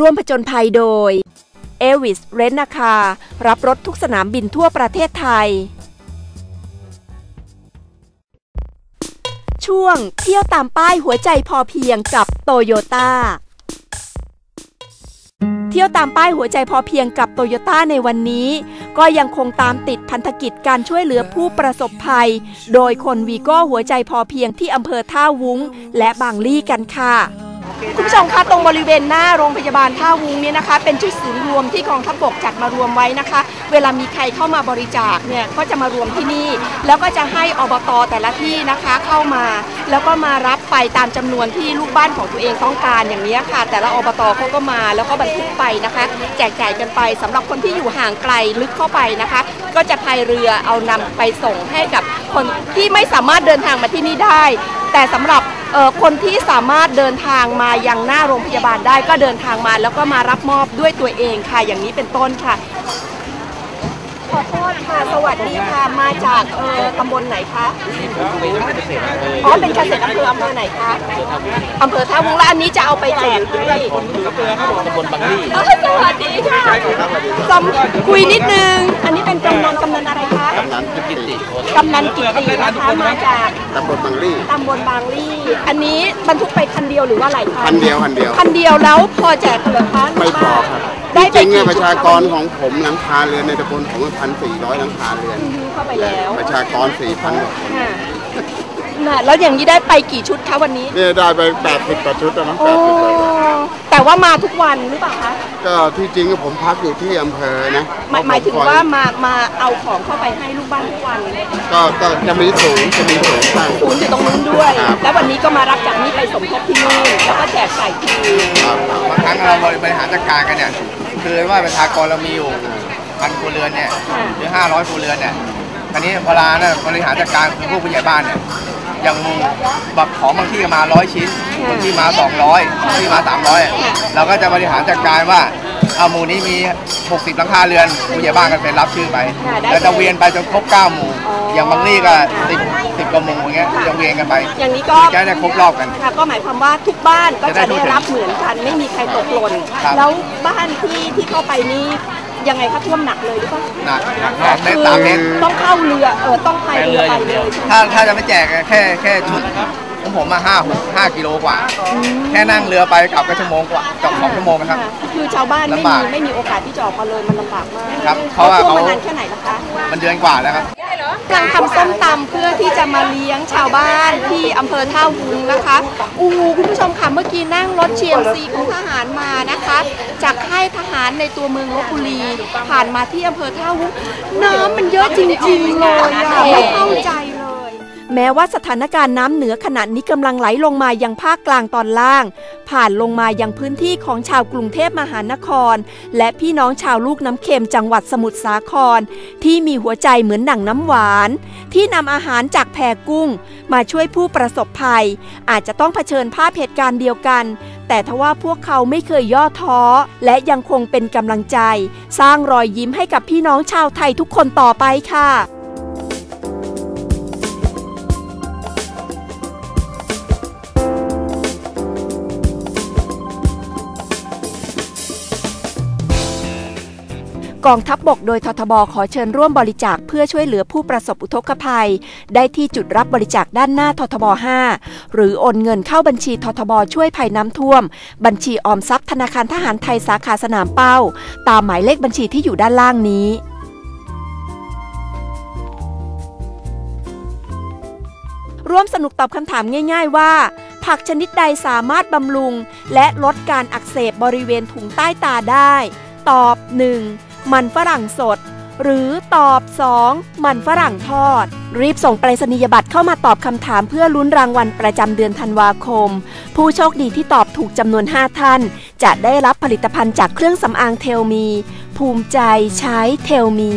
ร่วมผจญภัยโดยเอวิสเรนนาคารับรถทุกสนามบินทั่วประเทศไทย ช่วงเที่ยวตามป้ายหัวใจพอเพียงกับโตโยต้าเที่ยวตามป้ายหัวใจพอเพียงกับโตโยต้าในวันนี้ ก็ยังคงตามติดพันธกิจการช่วยเหลือผู้ประสบภัย โดยคนวีโก้หัวใจพอเพียงที่อำเภอท่าวุ้ง และบางลี่กันค่ะ คุณผู้ชมคะตรงบริเวณหน้าโรงพยาบาลท่าวุ้งเนี่ยนะคะ เป็นจุดศูนย์รวมที่กองทัพบกจัดมารวมไว้นะคะ เวลามีใครเข้ามาบริจาคเนี่ยก็จะมารวมที่นี่ แล้วก็จะให้อบตแต่ละที่นะคะเข้ามา แล้วก็มารับไปตามจำนวนที่ลูกบ้านของตัวเองต้องการอย่างนี้ค่ะ แต่ละอบตเขาก็มาแล้วก็บรรทุกไปนะคะ แจกจ่ายกันไปสำหรับคนที่อยู่ห่างไกลลึกเข้าไปนะคะ ก็จะพายเรือเอานำไปส่งให้กับคนที่ไม่สามารถเดินทางมาที่นี่ได้ แต่สำหรับ คนที่สามารถเดินทางมายังหน้าโรงพยาบาลได้ก็เดินทางมาแล้วก็มารับมอบด้วยตัวเองค่ะอย่างนี้เป็นต้นค่ะ ขอโทษค่ะ สวัสดีค่ะมาจากเอ่อตำบลไหนคะอ๋อเป็นเกษตรอำเภออำเภอไหนคะอำเภอท่าวุ้งแล้วอันนี้จะเอาไปแจกให้ตำบลบางลี่เอ้ยสวัสดีค่ะสำคุยนิดนึง อันนี้เป็นกำนันกำนันอะไรคะกำนันกิติกำนันกิตินะคะมาจากตำบลบางลี่ตำบลบางลี่ อันนี้บรรทุกไปคันเดียวหรือว่าหลายคันคันเดียวคันเดียวคันเดียวแล้วพอแจกเหรือคะไม่พอครับได้จไปริงๆกี่เนี่ยประชากรชุดของผมหลังคาเรือนในตำบลผมพันสี่ร้อยหลังคาเรือนเข้าไปแล้ว ประชากรสี่พันกว่าคนค่ะ น่ะแล้วอย่างนี้ได้ไปกี่ชุดคะวันนี้ เนี่ยได้ไปแปดสิบกว่าชุดแล้วมั้งโอ้แปดสิบกว่าชุดแต่ว่ามาทุกวันหรือเปล่าคะ ก็ที่จริงก็ผมพักอยู่ที่อำเภอนะหมายหมายถึงว่ามามาเอาของเข้าไปให้ลูกบ้านทุกวันก็ก็จะมีสูงจะมีสูงตั้ง ศูนย์อยู่ตรงนู้นด้วย ครับ แล้ววันนี้ก็มารับจากนี้ไปสมทบที่นู่นแล้วก็แจกจ่ายทีครับครับบางครั้งเราบริหารจัดการกันเนี่ยคือว่าประชากรเรามีอยู่พันครัวเรือนเนี่ยหรือห้าร้อยครัวเรือนเนี่ยอันนี้เวลาเนี่ยบริหารจัดการคือผู้ผู้ใหญ่บ้านเนี่ย อย่างบักของบางที่มาร้อยชิ้นบางที่มาสองร้อยบางที่มาสามร้อยเราก็จะบริหารจัดการว่าเอาหมู่นี้มี 60หลังคาเรือนผู้ใหญ่บ้านกันเป็นรับชื่อไปแล้วจะเวียนไปจนครบ 9 หมู่ อย่างบางที่ก็10 10กว่าหมู่อย่างเงี้ยจะเวียนกันไป อย่างนี้ก็จะได้ครบรอบกันค่ะก็หมายความว่าทุกบ้านก็จะได้จะได้รับเหมือนกันไม่มีใครตกหล่นครับแล้วบ้านที่ที่เข้าไปนี่ ยังไงคะท่วมหนักเลยหรือเปล่าหนักหนักได้ตามเมตรต้องเข้าเรือเออต้องพายเรือไปเลยใช่ไหมถ้าถ้าจะไม่แจกอะแค่แค่ชุดของผมมาห้าห้ากิโลกว่า แค่นั่งเรือไปกลับก็ชั่วโมงกว่ากับสองชั่วโมงนะครับค่ะคือชาวบ้านไม่ลำบามีกไม่มีโอกาสที่จะออกมาเลยมันลำบากมากครับเพราะว่าท่วมเขามานานแค่ไหนแล้วคะมันเดือนกว่าแล้วครับ กำลังทำส้มตำเพื่อที่จะมาเลี้ยงชาวบ้านที่อำเภอท่าวุ้งนะคะอูคุณผู้ชมค่ะเมื่อกี้นั่งรถเชียงซีของทหารมานะคะ จากค่ายทหารในตัวเมืองลบบุรี ผ่านมาที่อำเภอท่าวุ้งน้ำมันเยอะจริงๆเลยอะไม่เข้าใจ แม้ว่าสถานการณ์น้ำเหนือขณะนี้กำลังไหลลงมายังภาคกลางตอนล่าง ผ่านลงมายังพื้นที่ของชาวกรุงเทพมหานคร และพี่น้องชาวลูกน้ำเค็มจังหวัดสมุทรสาคร ที่มีหัวใจเหมือนหนังน้ำหวาน ที่นำอาหารจากแพกุ้ง มาช่วยผู้ประสบภัย อาจจะต้องเผชิญภาพเหตุการณ์เดียวกัน แต่ทว่าพวกเขาไม่เคยย่อท้อ และยังคงเป็นกำลังใจ สร้างรอยยิ้มให้กับพี่น้องชาวไทยทุกคนต่อไปค่ะ กองทัพบบกโดยททบขอเชิญร่วมบริจาคเพื่อช่วยเหลือผู้ประสบอุทกภัย ได้ที่จุดรับบริจาคด้านหน้าททบ 5 หรือโอนเงินเข้าบัญชีททบ ช่วยภัยน้ำท่วม บัญชีออมทรัพย์ธนาคารทหารไทยสาขาสนามเป้า ตามหมายเลขบัญชีที่อยู่ด้านล่างนี้ร่วมสนุกตอบคำถามง่าย ๆ ว่า ผักชนิดใดสามารถบำรุง และลดการอักเสบบริเวณถุงใต้ตาได้ ตอบ 1. มันฝรั่งสด หรือตอบ 2. มันฝรั่งทอด รีบส่งไปรษณียบัตรเข้ามาตอบคำถามเพื่อลุ้นรางวัลประจำเดือนธันวาคม ผู้โชคดีที่ตอบถูกจำนวน 5 ท่าน จะได้รับผลิตภัณฑ์จากเครื่องสำอางเทลมี ภูมิใจใช้เทลมี